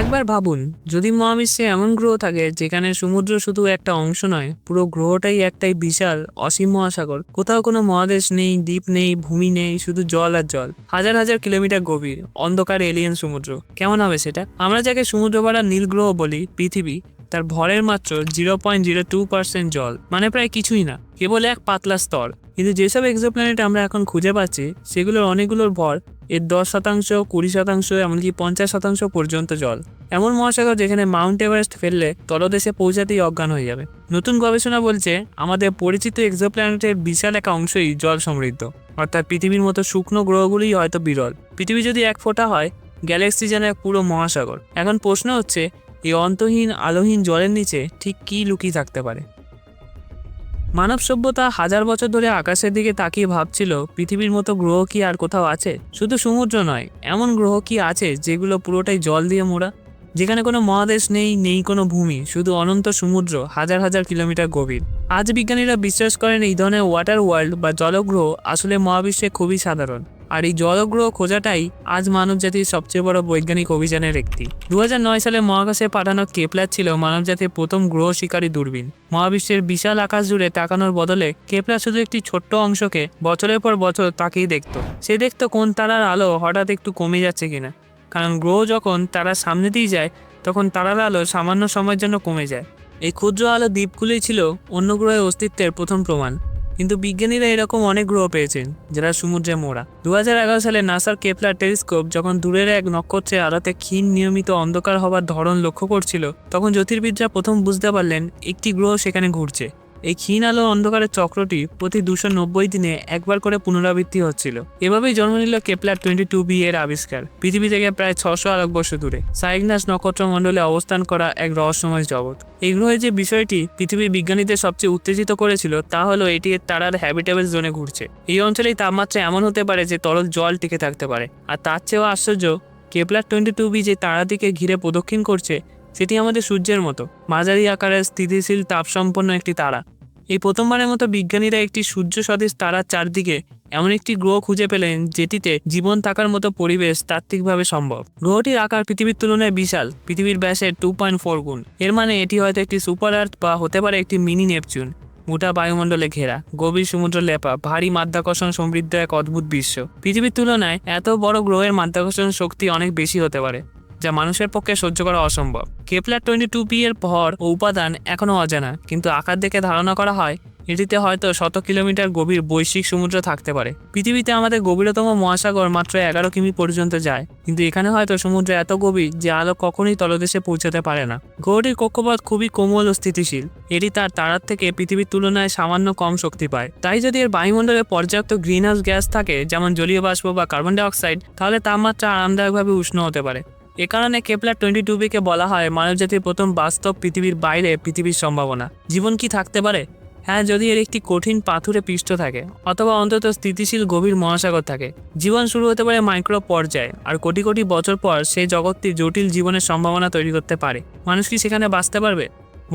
একবার ভাবুন, যদি মহাবিশ্বে এমন গ্রহ থাকে যেখানে সমুদ্র শুধু একটা অংশ নয়, পুরো গ্রহটাই একটাই বিশাল, অসীম মহাসাগর। কোথাও কোনো মহাদেশ নেই, দ্বীপ নেই, ভূমি নেই, শুধু জল আর জল। হাজার হাজার কিলোমিটার গভীর, অন্ধকার এলিয়েন সমুদ্র। কেমন হবে সেটা? আমরা যাকে সমুদ্র পাড়া নীল গ্রহ বলি, পৃথিবী, তার ভরের মাত্র zero point zero two percent জল। মানে প্রায় কিছুই না, কেবল এক পাতলা স্তর। কিন্তু যেসব এক্সোপ্ল্যানেট আমরা এখন খুঁজে পাচ্ছি, সেগুলোর অনেকগুলোর ভর এর দশ শতাংশ, কুড়ি শতাংশ, এমনকি পঞ্চাশ শতাংশ পর্যন্ত জল। এমন মহাসাগর যেখানে মাউন্ট এভারেস্ট ফেললে তলদেশে পৌঁছাতেই অজ্ঞান হয়ে যাবে। নতুন গবেষণা বলছে, আমাদের পরিচিত এক্সোপ্ল্যানেটের বিশাল এক অংশই জল সমৃদ্ধ। অর্থাৎ পৃথিবীর মতো শুকনো গ্রহগুলোই হয়তো বিরল। পৃথিবী যদি এক ফোঁটা হয়, গ্যালাক্সি যেন এক পুরো মহাসাগর। এখন প্রশ্ন হচ্ছে, এই অন্তহীন, আলোহীন জলের নিচে ঠিক কী লুকিয়ে থাকতে পারে? মানব সভ্যতা হাজার বছর ধরে আকাশের দিকে তাকিয়ে ভাবছিল, পৃথিবীর মতো গ্রহ কি আর কোথাও আছে? শুধু সমুদ্র নয়, এমন গ্রহ কি আছে যেগুলো পুরোটাই জল দিয়ে মোড়া? যেখানে কোনো মহাদেশ নেই নেই কোনো ভূমি, শুধু অনন্ত সমুদ্র, হাজার হাজার কিলোমিটার গভীর। আজ বিজ্ঞানীরা বিশ্বাস করেন এই ধরনের ওয়াটার ওয়ার্ল্ড বা জলগ্রহ আসলে মহাবিশ্বে খুবই সাধারণ। আর এই জলগ্রহ খোঁজাটাই আজ মানবজাতির সবচেয়ে বড় বৈজ্ঞানিক অভিযানের একটি। দু হাজার নয় সালে মহাকাশে পাঠানো কেপলার ছিল মানবজাতির প্রথম গ্রহ শিকারী দূরবীন। মহাবিশ্বের বিশাল আকাশ জুড়ে তাকানোর বদলে কেপলার শুধু একটি ছোট্ট অংশকে বছরের পর বছর তাকিয়ে দেখত। সে দেখতো কোন তারার আলো হঠাৎ একটু কমে যাচ্ছে কিনা। কারণ গ্রহ যখন তারা সামনে দিয়ে যায়, তখন তারার আলো সামান্য সময়ের জন্য কমে যায়। এই ক্ষুদ্র আলো দ্বীপগুলি ছিল অন্য গ্রহের অস্তিত্বের প্রথম প্রমাণ। কিন্তু বিজ্ঞানীরা এরকম অনেক গ্রহ পেয়েছেন, যারা সমুদ্রে মোড়া। দু হাজার এগারো সালে নাসার কেপলার টেলিস্কোপ যখন দূরের এক নক্ষত্রে আলোতে ক্ষীণ নিয়মিত অন্ধকার হবার ধরন লক্ষ্য করছিল, তখন জ্যোতির্বিদরা প্রথম বুঝতে পারলেন একটি গ্রহ সেখানে ঘুরছে। এই ক্ষীণ আলো অন্ধকারের চক্রটি প্রতি দুশো নব্বই দিনে একবার করে পুনরাবৃত্তি হচ্ছিল। এভাবেই জন্ম নিল কেপলার টোয়েন্টি টু বি এর আবিষ্কার। পৃথিবী থেকে প্রায় ছশো আলোকবর্ষ দূরে। সাইগনাস নক্ষত্রমণ্ডলে অবস্থান করা এক রহস্যময় জগৎ। এই গ্রহে যে বিষয়টি পৃথিবীর বিজ্ঞানীদের সবচেয়ে উত্তেজিত করেছিল, তা হলো এটি তারার হ্যাবিটেবল জোনে ঘুরছে। এই অঞ্চলেই তাপমাত্রা এমন হতে পারে যে তরল জল টিকে থাকতে পারে। আর তার চেয়েও আশ্চর্য, কেপলার টোয়েন্টি টু বি যে তারাটিকে ঘিরে প্রদক্ষিণ করছে সেটি আমাদের সূর্যের মতো। মাঝারি আকারের স্থিতিশীল তাপসম্পন্ন একটি তারা। এই প্রথমবারের মতো বিজ্ঞানীরা একটি সূর্য সদৃশ তারার চারদিকে এমন একটি গ্রহ খুঁজে পেলেন যেটিতে জীবন থাকার মতো পরিবেশ তাত্ত্বিকভাবে সম্ভব। গ্রহটির আকার পৃথিবীর তুলনায় বিশাল, পৃথিবীর ব্যাসের টু পয়েন্ট ফোর গুণ। এর মানে এটি হয়তো একটি সুপার আর্থ বা হতে পারে একটি মিনি নেপচুন। গোটা বায়ুমণ্ডলে ঘেরা, গভীর সমুদ্র লেপা, ভারী মাধ্যাকর্ষণ সমৃদ্ধ এক অদ্ভুত বিশ্ব। পৃথিবীর তুলনায় এত বড় গ্রহের মাধ্যাকর্ষণ শক্তি অনেক বেশি হতে পারে। যা মানুষের পক্ষে সহ্য করা অসম্ভব। কেপলার টোয়েন্টি টু পি এর ভর ও উপাদান এখনও অজানা, কিন্তু আকার দেখে ধারণা করা হয়, এটিতে হয়তো শত কিলোমিটার গভীর বৈশ্বিক সমুদ্র থাকতে পারে। পৃথিবীতে আমাদের গভীরতম মহাসাগর মাত্র এগারো কিমি পর্যন্ত যায়, কিন্তু এখানে হয়তো সমুদ্র এত গভীর যে আলো কখনোই তলদেশে পৌঁছাতে পারে না। গ্রহটির কক্ষপথ খুবই কোমল ও স্থিতিশীল। এটি তার তারার থেকে পৃথিবীর তুলনায় সামান্য কম শক্তি পায়। তাই যদি এর বায়ুমণ্ডলে পর্যাপ্ত গ্রিনহাউস গ্যাস থাকে, যেমন জলীয় বাষ্প বা কার্বন ডাইঅক্সাইড তাহলে তাপমাত্রা আরামদায়কভাবে উষ্ণ হতে পারে। এ কারণে কেপলার টোয়েন্টি টু বিকে বলা হয় মানবজাতির প্রথম বাস্তব পৃথিবীর বাইরে পৃথিবীর সম্ভাবনা। জীবন কি থাকতে পারে? হ্যাঁ যদি এর একটি কঠিন পাথুরে পৃষ্ঠ থাকে, অথবা অন্তত স্থিতিশীল গভীর মহাসাগর থাকে। জীবন শুরু হতে পারে মাইক্রো পর্যায়ে, আর কোটি কোটি বছর পর সেই জগৎটি জটিল জীবনের সম্ভাবনা তৈরি করতে পারে। মানুষ কি সেখানে বাঁচতে পারবে?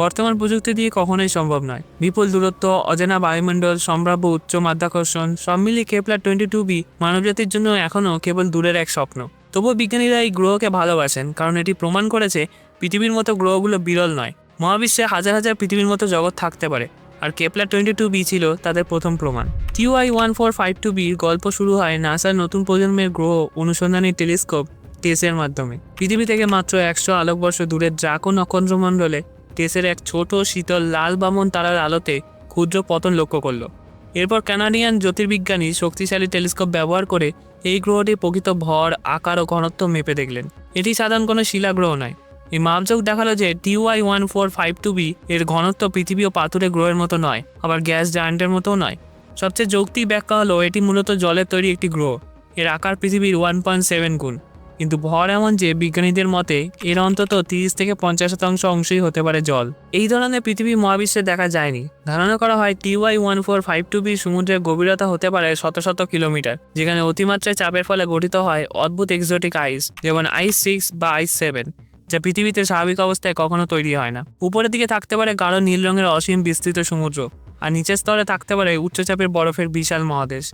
বর্তমান প্রযুক্তি দিয়ে কখনোই সম্ভব নয়। বিপুল দূরত্ব, অজানা বায়ুমণ্ডল, সম্ভাব্য উচ্চ মাধ্যাকর্ষণ, সব মিলিয়ে কেপলার টোয়েন্টি টু বি মানবজাতির জন্য এখনও কেবল দূরের এক স্বপ্ন। তবুও বিজ্ঞানীরা এই গ্রহকে ভালোবাসেন, কারণ এটি প্রমাণ করেছে পৃথিবীর মতো গ্রহগুলো বিরল নয়। মহাবিশ্বে হাজার হাজার পৃথিবীর মতো জগৎ থাকতে পারে, আর কেপলার টোয়েন্টি টু বি ছিল তাদের প্রথম প্রমাণ। TOI one four five two বির গল্প শুরু হয় নাসার নতুন প্রজন্মের গ্রহ অনুসন্ধানী টেলিস্কোপ টেসের মাধ্যমে। পৃথিবী থেকে মাত্র একশো আলোকবর্ষ দূরের ড্রাকো নক্ষত্রমণ্ডলে টেসের এক ছোট, শীতল, লাল বামন তারার আলোতে ক্ষুদ্র পতন লক্ষ্য করল। এরপর কানাডিয়ান জ্যোতির্বিজ্ঞানী শক্তিশালী টেলিস্কোপ ব্যবহার করে এই গ্রহটি প্রকৃত ভর, আকার ও ঘনত্ব মেপে দেখলেন। এটি সাধারণ কোনো শিলাগ্রহ নয়। এই মাপযোগ দেখাল যে TOI one four five two B এর ঘনত্ব পৃথিবী ও পাথুরে গ্রহের মতো নয়, আবার গ্যাস জায়ান্টের মতোও নয়। সবচেয়ে যৌক্তিক ব্যাখ্যা হলো, এটি মূলত জলের তৈরি একটি গ্রহ। এর আকার পৃথিবীর ওয়ান পয়েন্ট সেভেন গুণ। কিন্তু ভর এমন যে বিজ্ঞানীদের মতে, এর অন্তত তিরিশ থেকে পঞ্চাশ শতাংশ অংশই হতে পারে জল। এই ধরনের পৃথিবী মহাবিশ্বে দেখা যায়নি। ধারণা করা হয় TOI one four five two B সমুদ্রের গভীরতা হতে পারে শত শত কিলোমিটার, যেখানে অতিমাত্রায় চাপের ফলে গঠিত হয় অদ্ভুত এক্সোটিক আইস যেমন আইস সিক্স বা আইস সেভেন যা পৃথিবীতে স্বাভাবিক অবস্থায় কখনো তৈরি হয় না। উপরের দিকে থাকতে পারে গাঢ় নীল রঙের অসীম বিস্তৃত সমুদ্র, আর নিচের স্তরে থাকতে পারে উচ্চচাপের বরফের বিশাল মহাদেশ।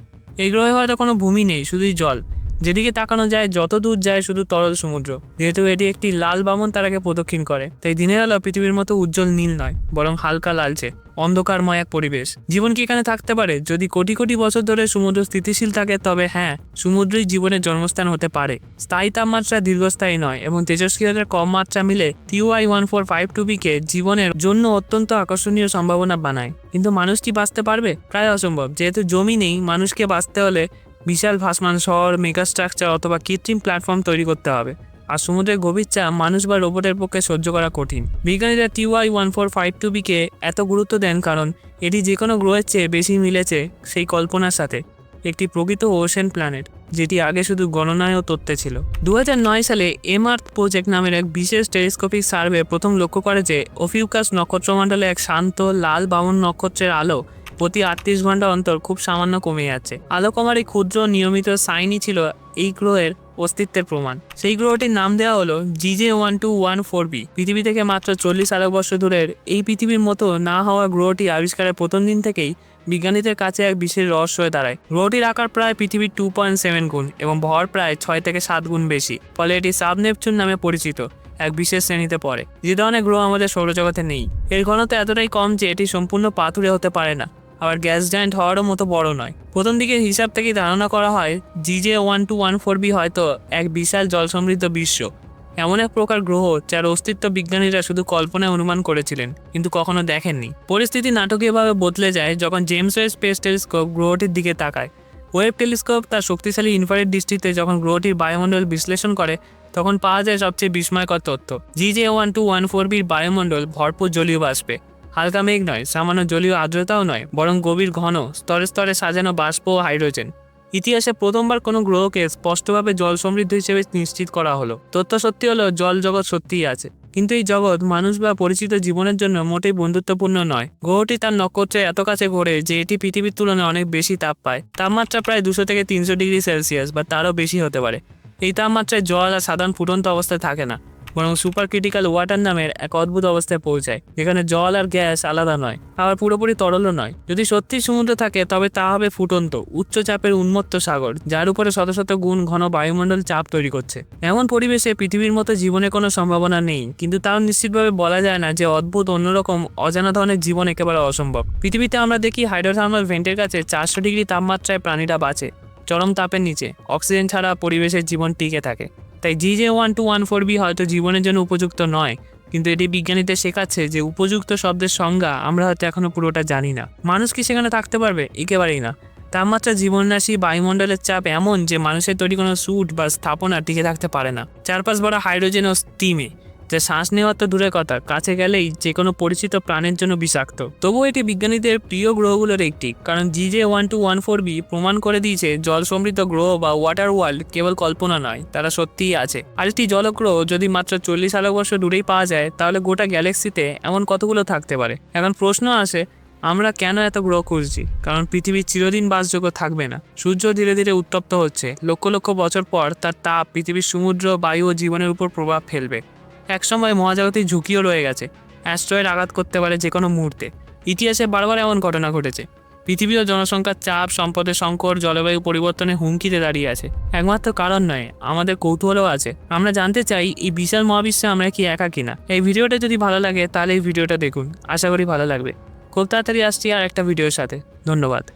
এই গ্রহে হয়তো কোনো ভূমি নেই, শুধুই জল। যেদিকে তাকানো যায়, যত দূর যায় শুধু তরল সমুদ্র। যেহেতু এটি একটি লাল বামন তারাকে প্রদক্ষিণ করে, তাই দিনের আলো পৃথিবীর মতো উজ্জ্বল নীল নয়, বরং হালকা লালচে, অন্ধকারময় এক পরিবেশ। জীবন কি এখানে থাকতে পারে? যদি কোটি কোটি বছর ধরে সমুদ্র স্থিতিশীল থাকে, তবে হ্যাঁ সমুদ্রই জীবনের জন্মস্থান হতে পারে। স্থায়ী তাপমাত্রা দীর্ঘস্থায়ী নয়, এবং তেজস্ক্রিয়তার কম মাত্রা মিলে TOI one four five two বিকে জীবনের জন্য অত্যন্ত আকর্ষণীয় সম্ভাবনা বানায়। কিন্তু মানুষ কি বাঁচতে পারবে? প্রায় অসম্ভব। যেহেতু জমি নেই, মানুষকে বাঁচতে হলে বিশাল ভাসমান শহর মেগা স্ট্রাকচার অথবা কৃত্রিম প্ল্যাটফর্ম তৈরি করতে হবে। আর সমুদ্রের গভীর চাপ মানুষ বা রোবটের পক্ষে সহ্য করা কঠিন। বিজ্ঞানীরা TOI one four five two বিকে এত গুরুত্ব দেন কারণ এটি যে কোনো গ্রহের চেয়ে বেশি মিলেছে সেই কল্পনার সাথে। একটি প্রকৃত ওশেন প্ল্যানেট যেটি আগে শুধু গণনায় ও তথ্যে ছিল। দু হাজার নয় সালে এমআর্থ প্রজেক্ট নামের এক বিশেষ টেলিস্কোপিক সার্ভে প্রথম লক্ষ্য করে যে ওফিউকাস নক্ষত্রমণ্ডলে এক শান্ত, লাল বামন নক্ষত্রের আলো প্রতি আটত্রিশ ঘণ্টা অন্তর খুব সামান্য কমে যাচ্ছে। আলো কমার এই ক্ষুদ্র নিয়মিত সাইনই ছিল এই গ্রহের অস্তিত্বের প্রমাণ। সেই গ্রহটির নাম দেওয়া হলো GJ one two one four B. পৃথিবী থেকে মাত্র চল্লিশ আলোক বর্ষ দূরের এই পৃথিবীর মতো না হওয়া গ্রহটি আবিষ্কারের প্রথম দিন থেকেই বিজ্ঞানীদের কাছে এক বিশেষ রহস্য হয়ে দাঁড়ায়। গ্রহটির আকার প্রায় পৃথিবীর টু পয়েন্ট সেভেন গুণ এবং ভর প্রায় ছয় থেকে সাত গুণ বেশি, ফলে এটি সাব নেপচুন নামে পরিচিত এক বিশেষ শ্রেণীতে পড়ে। যে ধরনের গ্রহ আমাদের সৌরজগতে নেই। এর ঘনত্ব এতটাই কম যে এটি সম্পূর্ণ পাথুরে হতে পারে না। আবার গ্যাস জায়েন্ট হওয়ারও মতো বড় নয়। প্রথম দিকের হিসাব থেকেই ধারণা করা হয় GJ one two one four B হয়তো এক বিশাল জল সমৃদ্ধ বিশ্ব। এমন এক প্রকার গ্রহ যার অস্তিত্ব বিজ্ঞানীরা শুধু কল্পনায় অনুমান করেছিলেন, কিন্তু কখনো দেখেননি। পরিস্থিতি নাটকীয়ভাবে বদলে যায় যখন জেমস ওয়েব স্পেস টেলিস্কোপ গ্রহটির দিকে তাকায়। ওয়েব টেলিস্কোপ তার শক্তিশালী ইনফ্রারেড দৃষ্টিতে যখন গ্রহটির বায়ুমণ্ডল বিশ্লেষণ করে, তখন পাওয়া যায় সবচেয়ে বিস্ময়কর তথ্য। GJ one two one four বির বায়ুমণ্ডল ভরপুর জলীয় বাষ্পে হালকা মেঘ নয়, সামান্য জলীয় আর্দ্রতাও নয়, বরং গভীর ঘন, স্তরে স্তরে সাজানো বাষ্প ও হাইড্রোজেন। ইতিহাসে প্রথমবার কোনো গ্রহকে স্পষ্টভাবে জল সমৃদ্ধ হিসেবে নিশ্চিত করা হলো। তথ্য সত্যি হলো, জল জগৎ সত্যিই আছে। কিন্তু এই জগৎ মানুষ বা পরিচিত জীবনের জন্য মোটেই বন্ধুত্বপূর্ণ নয়। গ্রহটি তার নক্ষত্রে এত কাছে ঘোরে যে এটি পৃথিবীর তুলনায় অনেক বেশি তাপ পায়। তাপমাত্রা প্রায় দুশো থেকে তিনশো ডিগ্রি সেলসিয়াস বা তারও বেশি হতে পারে। এই তাপমাত্রায় জল আর সাধারণ ফুটন্ত অবস্থায় থাকে না। বরং সুপার ক্রিটিক্যাল ওয়াটার নামের এক অদ্ভুত অবস্থায় পৌঁছায়। যেখানে জল আর গ্যাস আলাদা নয়, আবার পুরোপুরি তরলও নয়। যদি সত্যি সমুদ্র থাকে, তবে তা হবে ফুটন্ত, উচ্চ চাপের উন্মত্ত সাগর, যার উপরে শত শত গুণ ঘন বায়ুমণ্ডল চাপ তৈরি করছে। এমন পরিবেশে পৃথিবীর মতো জীবনে কোনো সম্ভাবনা নেই, কিন্তু তাও নিশ্চিতভাবে বলা যায় না যে অদ্ভুত অন্যরকম অজানা ধরনের জীবন একেবারে অসম্ভব। পৃথিবীতে আমরা দেখি হাইড্রোথার্মাল ভেন্টের কাছে চারশো ডিগ্রি তাপমাত্রায় প্রাণীরা বাঁচে, চরম তাপের নিচে। অক্সিজেন ছাড়া পরিবেশের জীবন টিকে থাকে। তাই G J one two one four B হয়তো জীবনের জন্য উপযুক্ত নয়, কিন্তু এটি বিজ্ঞানীদের শেখাচ্ছে যে উপযুক্ত শব্দের সংজ্ঞা আমরা হয়তো এখনও পুরোটা জানি না। মানুষ কি সেখানে থাকতে পারবে? একেবারেই না। তাপমাত্রা জীবনরাশি বায়ুমণ্ডলের চাপ এমন যে মানুষের তৈরি কোনো স্যুট বা স্থাপনা টিকে থাকতে পারে না। চারপাশ বড় হাইড্রোজেন ও স্টিমে যা শ্বাস নেওয়ার তো দূরের কথা, কাছে গেলেই যে কোনো পরিচিত প্রাণের জন্য বিষাক্ত। তবুও এটি বিজ্ঞানীদের প্রিয় গ্রহগুলোর একটি, কারণ GJ one two one four B প্রমাণ করে দিয়েছে জল সমৃদ্ধ গ্রহ বা ওয়াটার ওয়ার্ল্ড কেবল কল্পনা নয়, তারা সত্যিই আছে। আর একটি জলগ্রহ যদি মাত্র চল্লিশ আলোকবর্ষ দূরেই পাওয়া যায়, তাহলে গোটা গ্যালাক্সিতে এমন কতগুলো থাকতে পারে? এখন প্রশ্ন আসে, আমরা কেন এত গ্রহ খুঁজছি? কারণ পৃথিবী চিরদিন বাসযোগ্য থাকবে না। সূর্য ধীরে ধীরে উত্তপ্ত হচ্ছে। লক্ষ লক্ষ বছর পর তার তাপ পৃথিবীর সমুদ্র, বায়ু ও জীবনের উপর প্রভাব ফেলবে। একসময় মহাজাগতিক ঝুঁকিও রয়ে গেছে। অ্যাস্ট্রয়েড আঘাত করতে পারে যে কোনো মুহূর্তে। ইতিহাসে বারবার এমন ঘটনা ঘটেছে। পৃথিবী ও জনসংখ্যার চাপ, সম্পদের সংকট, জলবায়ু পরিবর্তনের হুমকিতে দাঁড়িয়ে আছে। একমাত্র কারণ নয়, আমাদের কৌতূহলও আছে। আমরা জানতে চাই, এই বিশাল মহাবিশ্বে আমরা কি একা কিনা? এই ভিডিওটা যদি ভালো লাগে, তাহলে এই ভিডিওটা দেখুন। আশা করি ভালো লাগবে। খুব তাড়াতাড়ি আসছি আর একটা ভিডিওর সাথে। ধন্যবাদ।